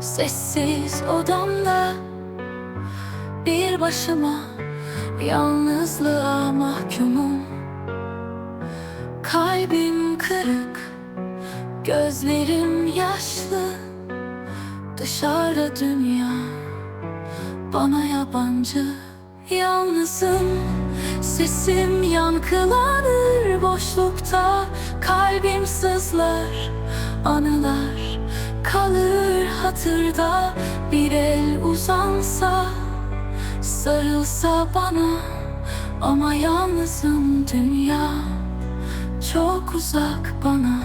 Sessiz odamda. Bir başıma Yalnızlığa mahkumum. Kalbim kırık Gözlerim yaşlı. Dışarıda dünya Bana yabancı. Yalnızım Sesim yankılanır boşlukta. Kalbim sızlar Anılar kalır hatırda. Bir el uzansa Sarılsa bana. Ama yalnızım dünya Çok uzak bana.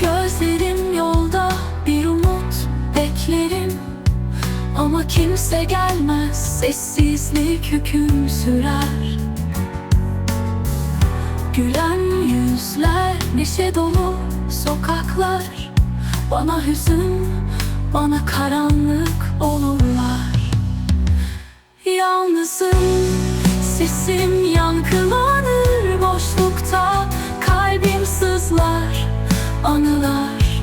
Gözlerim yolda bir umut beklerim. Ama kimse gelmez sessizlik hüküm sürer. Gülen yüzler neşe dolu sokaklar. Bana hüzün bana karanlık olurlar. Yalnızım sesim yankılanır boşlukta. Kalbim sızlar anılar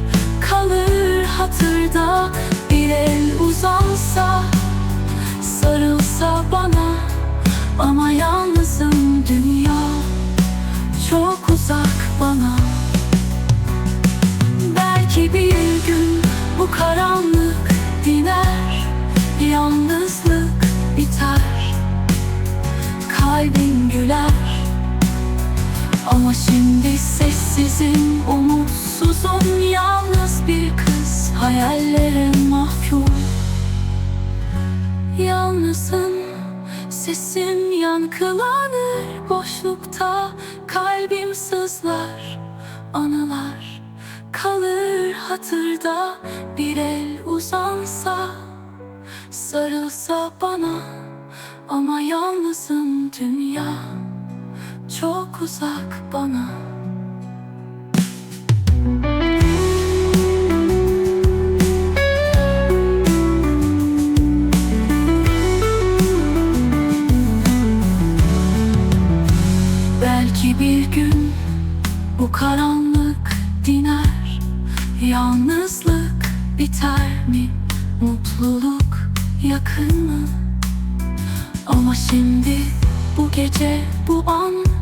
kalır hatırda. Bir el uzansa sarılsa bana. Ama yalnızım güler Ama şimdi sessizim umutsuzum. Yalnız bir kız hayallere mahkum. Yalnızım Sesim yankılanır. Boşlukta Kalbim sızlar Anılar kalır. Hatırda Bir el uzansa Sarılsa bana. Ama yalnızım dünya Çok uzak bana Belki bir gün bu karanlık diner Yalnızlık biter mi? Mutluluk yakın mı? Ama şimdi bu gece bu an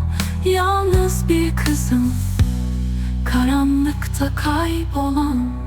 Karanlıkta kaybolan